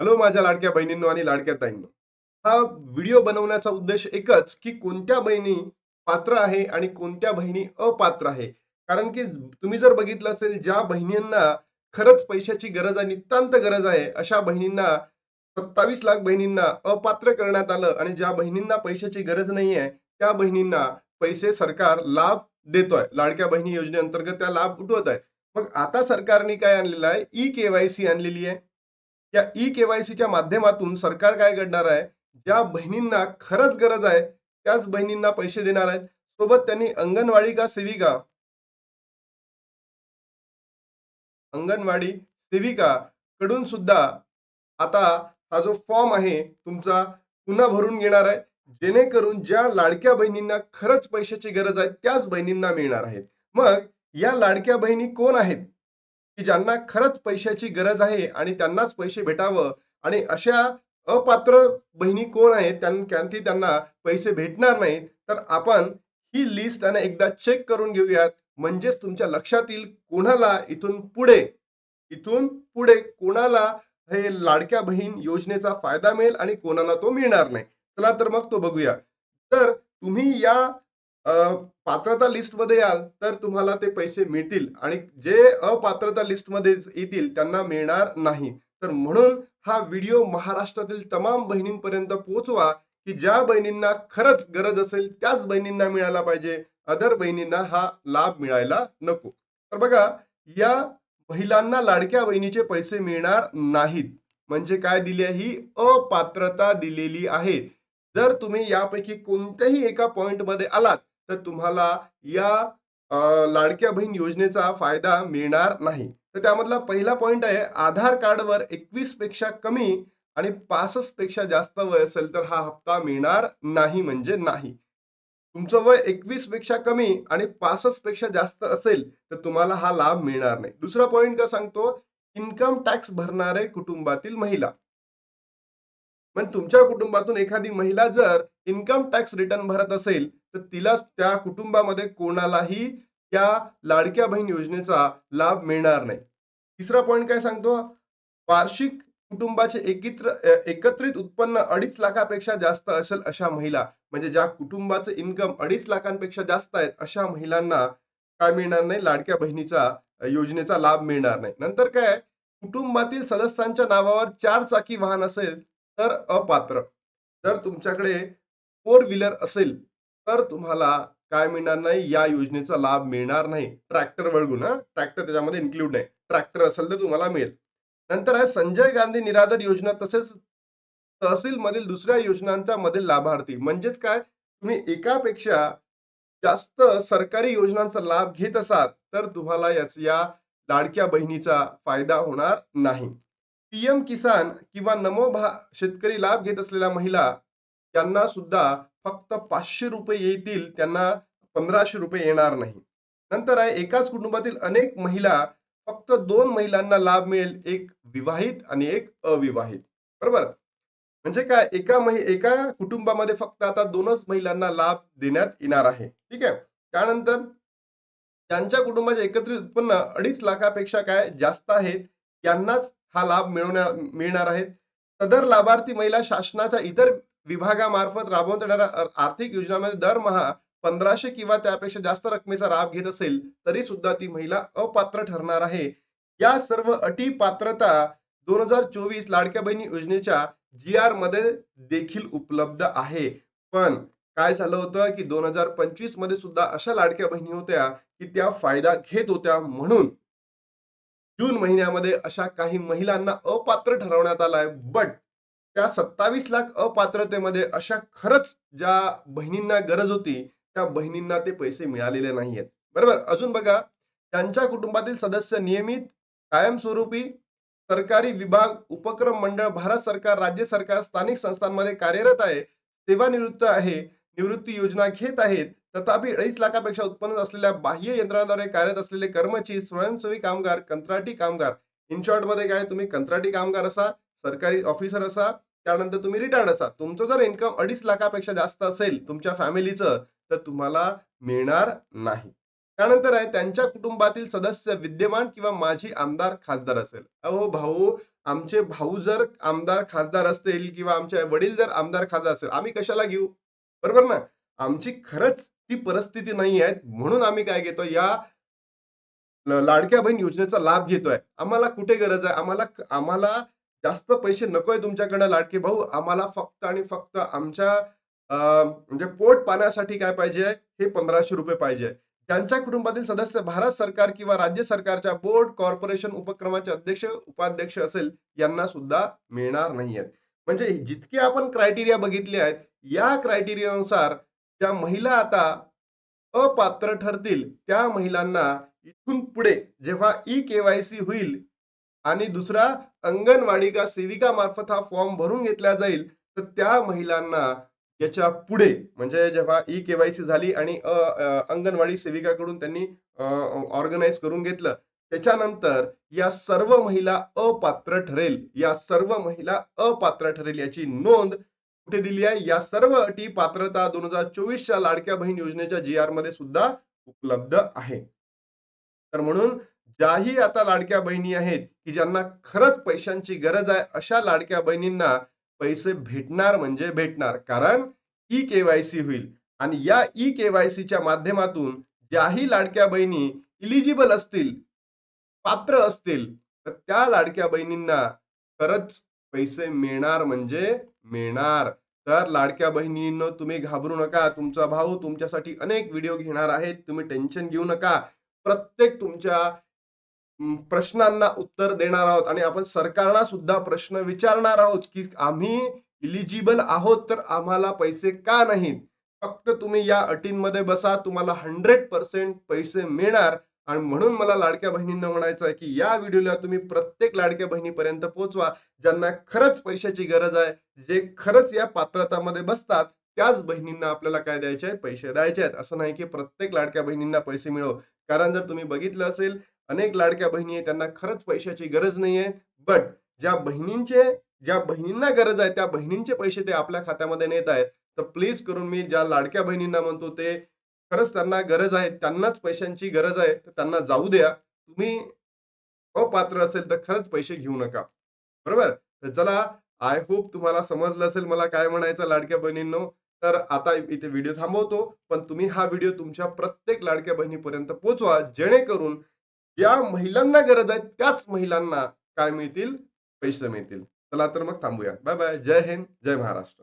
Hello माझ्या लाडक्या बहिणींनो आणि लाडक्या ताईंनो. हा व्हिडिओ बनवण्याचा उद्देश एकच की कोणत्या बहिणी पात्र आहे आणि कोणत्या बहिणी अपात्र आहे. कारण की तुम्ही जर बघितलं असेल ज्या बहिणींना खरंच पैशाची गरज आहे नितांत गरज आहे अशा बहिणींना सत्तावीस लाख बहिणींना अपात्र करण्यात आलं आणि ज्या बहिणींना पैशाची गरज नाही आहे त्या बहिणींना पैसे सरकार लाभ देतोय. लाडक्या बहिणी योजनेअंतर्गत त्या लाभ उठवत आहे. मग आता सरकारने काय आणलेलं आहे? ई केवायसी आणलेली आहे. या ई केवायसीच्या माध्यमातून सरकार काय करणार आहे? ज्या बहिणींना खरंच गरज आहे त्याच बहिणींना पैसे देणार आहेत. सोबत त्यांनी अंगणवाडी का सेविका? अंगणवाडी सेविका कडून सुद्धा आता हा जो फॉर्म आहे तुमचा पुन्हा भरून घेणार आहे. जेणेकरून ज्या लाडक्या बहिणींना खरंच पैशाची गरज आहे त्याच बहिणींना मिळणार आहेत मग या लाडक्या बहिणी कोण आहेत? की ज्यांना खरंच पैशाची गरज आहे आणि त्यांनाच पैसे भेटावं आणि अशा अपात्र बहिणी कोण आहेत त्यां- त्यांना पैसे भेटणार नाहीत तर आपण ही लिस्ट आणि एकदा चेक करून घेऊयात. म्हणजेच तुमच्या लक्षात येईल कोणाला इथून पुढे इथून पुढे कोणाला हे लाडक्या बहीण योजनेचा फायदा मिळेल आणि कोणाला तो मिळणार नाही. चला तर मग तो बघूया. तर तुम्ही या पात्रता लिस्टमध्ये याल तर तुम्हाला ते पैसे मिळतील. आणि जे अपात्रता लिस्टमध्ये येतील त्यांना मिळणार नाही. तर म्हणून हा व्हिडिओ महाराष्ट्रातील तमाम बहिणींपर्यंत पोहोचवा की ज्या बहिणींना खरंच गरज असेल त्याच बहिणींना मिळायला पाहिजे. अदर बहिणींना हा लाभ मिळायला नको. तर बघा या महिलांना लाडक्या बहिणीचे पैसे मिळणार नाहीत. म्हणजे काय दिली आहे? ही अपात्रता दिलेली आहे. जर तुम्ही यापैकी कोणत्याही एका पॉइंटमध्ये आलात तर तुम्हाला या लाडक्या बहीण योजनेचा फायदा मिळणार नाही. तर त्यामधला पहिला पॉईंट आहे आधार कार्डवर एकवीसपेक्षा कमी आणि पासष्टपेक्षा जास्त वय असेल तर हा हप्ता मिळणार नाही म्हणजे नाही. तुमचं वय एकवीसपेक्षा कमी आणि पासष्टपेक्षा जास्त असेल तर तुम्हाला हा लाभ मिळणार नाही. दुसरा पॉईंट का सांगतो इन्कम टॅक्स भरणारे कुटुंबातील महिला. पण तुमच्या कुटुंबातून एखादी महिला जर इन्कम टॅक्स रिटर्न भरत असेल तर तिला त्या कुटुंबामध्ये कोणालाही त्या लाडक्या बहीण योजनेचा लाभ मिळणार नाही. तिसरा पॉईंट काय सांगतो? वार्षिक कुटुंबाचे एकत्र एकत्रित उत्पन्न अडीच लाखापेक्षा जास्त असेल अशा महिला. म्हणजे ज्या कुटुंबाचे इन्कम अडीच लाखांपेक्षा जास्त आहेत अशा महिलांना काय मिळणार नाही? लाडक्या बहिणीचा योजनेचा लाभ मिळणार नाही. नंतर काय? कुटुंबातील सदस्यांच्या नावावर चार चाकी वाहन असेल तर अपात्र. जर तुमच्याकडे फोर व्हीलर असेल तर तुम्हाला काय मिळणार नाही? या योजनेचा लाभ मिळणार नाही. ट्रॅक्टर वळगून हा. ट्रॅक्टर त्याच्यामध्ये इन्क्लूड नाही. ट्रॅक्टर असेल तर तुम्हाला मिळेल. नंतर आहे संजय गांधी निराधार योजना तसेच तहसील मधील दुसऱ्या योजनांच्या मधील लाभार्थी. म्हणजेच काय? तुम्ही एकापेक्षा जास्त सरकारी योजनांचा लाभ घेत असाल तर तुम्हाला याच या लाडक्या बहिणीचा फायदा होणार नाही. पीएम किसान किंवा नमो भा शेतकरी लाभ घेत असलेल्या महिला त्यांना सुद्धा फक्त पाचशे रुपये येतील त्यांना पंधराशे रुपये येणार नाही. नंतर आहे एकाच कुटुंबातील अनेक महिला फक्त दोन महिलांना लाभ मिळेल एक विवाहित आणि एक अविवाहित. बरोबर? म्हणजे काय एका महि एका कुटुंबामध्ये फक्त आता दोनच महिलांना लाभ देण्यात येणार आहे. ठीक आहे? त्यानंतर त्यांच्या कुटुंबाचे एकत्रित उत्पन्न अडीच लाखापेक्षा काय जास्त आहे त्यांनाच हा लाभ मिळवणार मिळणार आहे सदर लाभार्थी महिला शासनाच्या इतर विभागामार्फत राबवण्यात येणाऱ्या आर्थिक योजनांमध्ये दरमहा पंधराशे किंवा त्यापेक्षा जास्त रकमेचा लाभ घेत असेल तरी सुद्धा ती महिला अपात्र ठरणार आहे. या सर्व अटी पात्रता दोन हजार चोवीस लाडक्या बहिणी योजनेच्या जी आरमध्ये देखील उपलब्ध आहे. पण काय झालं होतं की दोन हजार पंचवीसमध्ये सुद्धा अशा लाडक्या बहिणी होत्या की त्या फायदा घेत होत्या म्हणून जून महिन्यामध्ये अशा काही महिलांना अपात्र ठरवण्यात आलाय. बट त्या सत्तावीस लाख अपात्रतेमध्ये अशा खरंच ज्या बहिणींना गरज होती त्या बहिणींना ते पैसे मिळालेले नाही आहेत बरोबर? अजून बघा त्यांच्या कुटुंबातील सदस्य नियमित कायमस्वरूपी सरकारी विभाग उपक्रम मंडळ भारत सरकार राज्य सरकार स्थानिक संस्थांमध्ये कार्यरत आहे सेवानिवृत्त आहे. निवृत्ती योजना घेत आहेत. तथापि अडीच लाखापेक्षा उत्पन्न असलेल्या बाह्य यंत्रणाद्वारे कार्यरत असलेले कर्मचारी स्वयंसेवी कामगार कंत्राटी कामगार. इन शॉर्टमध्ये काय तुम्ही कंत्राटी कामगार असा सरकारी ऑफिसर असा त्यानंतर तुम्ही रिटायर्ड असा. तुमचं जर इन्कम अडीच लाखापेक्षा जास्त असेल तुमच्या फॅमिलीचं तर तुम्हाला मिळणार नाही. त्यानंतर आहे त्यांच्या कुटुंबातील सदस्य विद्यमान किंवा माझी आमदार खासदार असेल. अहो भाऊ आमचे भाऊ जर आमदार खासदार असतील किंवा आमचे वडील जर आमदार खासदार असेल आम्ही कशाला घेऊ? बरोबर ना? आमची खरंच ती परिस्थिती नाही आहे. म्हणून आम्ही काय घेतो या लाडक्या बहीण योजनेचा लाभ घेतोय. आम्हाला कुठे गरज आहे? आम्हाला आम्हाला जास्त पैसे नकोय तुमच्याकडे लाडके भाऊ. आम्हाला फक्त आणि फक्त आमच्या म्हणजे पोट पाण्यासाठी काय पाहिजे? हे पंधराशे रुपये पाहिजे. त्यांच्या कुटुंबातील सदस्य भारत सरकार किंवा राज्य सरकारच्या बोर्ड कॉर्पोरेशन उपक्रमाचे अध्यक्ष उपाध्यक्ष असेल यांना सुद्धा मिळणार नाही आहेत म्हणजे जितके आपण क्रायटेरिया बघितले आहेत या क्रायटेरियानुसार ज्या महिला आता अपात्र ठरतील त्या महिलांना इथून पुढे जेव्हा ई केवायसी होईल आणि दुसरा अंगणवाडी का सेविका मार्फत हा फॉर्म भरून घेतला जाईल तर त्या महिलांना याच्यापुढे म्हणजे जेव्हा ई केवायसी झाली आणि अ, अंगणवाडी सेविकाकडून त्यांनी ऑर्गनाईज करून घेतलं त्याच्यानंतर या सर्व महिला अपात्र ठरेल या सर्व महिला अपात्र ठरेल याची नोंद कुठे दिली आहे. या सर्व अटी पात्रता दोन हजार चोवीसच्या लाडक्या बहीण योजनेच्या जी आरमध्ये सुद्धा उपलब्ध आहे. तर म्हणून ज्याही आता लाडक्या बहिणी आहेत की ज्यांना खरंच पैशांची गरज आहे अशा लाडक्या बहिणींना पैसे भेटणार म्हणजे भेटणार. कारण ई केवायसी होईल. आणि या ई केवायसीच्या माध्यमातून ज्याही लाडक्या बहिणी इलिजिबल असतील पात्र असतील तर त्या लाडक्या बहिणींना खरंच पैसे मिळणार म्हणजे मिळणार. तर लाडक्या बहिणींनो तुम्ही घाबरू नका. तुमचा भाऊ तुमच्यासाठी अनेक व्हिडिओ घेणार आहेत. तुम्ही टेन्शन घेऊ नका. प्रत्येक तुमच्या प्रश्नांना उत्तर देणार आहोत आणि आपण सरकारला सुद्धा प्रश्न विचारणार आहोत की आम्ही इलिजिबल आहोत तर आम्हाला पैसे का नाहीत? फक्त तुम्ही या अटींमध्ये बसा. तुम्हाला हंड्रेड पर्सेंट पैसे मिळणार. आणि म्हणून मला लाडक्या बहिणींना म्हणायचं आहे की या व्हिडिओला तुम्ही प्रत्येक लाडक्या बहिणीपर्यंत पोहोचवा ज्यांना खरंच पैशाची गरज आहे जे खरंच या पात्रतामध्ये बसतात त्याच बहिणींना आपल्याला काय द्यायचे आहे? पैसे द्यायचे आहेत. असं नाही की प्रत्येक लाडक्या बहिणींना पैसे मिळव कारण जर तुम्ही बघितलं असेल अनेक लाडक्या बहिणी आहे त्यांना खरंच पैशाची गरज नाहीये बट ज्या बहिणींचे ज्या बहिणींना गरज आहे त्या बहिणींचे पैसे ते आपल्या खात्यामध्ये नेत आहेत. तर प्लीज करून मी ज्या लाडक्या बहिणींना म्हणतो ते खरंच त्यांना गरज आहे त्यांनाच पैशांची गरज आहे तर त्यांना जाऊ द्या. तुम्ही अपात्र असेल तर खरंच पैसे घेऊ नका. बरोबर? तर चला आय होप तुम्हाला समजलं असेल मला काय म्हणायचं लाडक्या बहिणींनो. तर आता इथे व्हिडिओ थांबवतो पण तुम्ही हा व्हिडिओ तुमच्या प्रत्येक लाडक्या बहिणीपर्यंत पोहोचवा जेणेकरून ज्या महिलांना गरज आहे त्याच महिलांना काय मिळतील? पैसे मिळतील. चला तर मग थांबूया. बाय बाय जय हिंद जय महाराष्ट्र.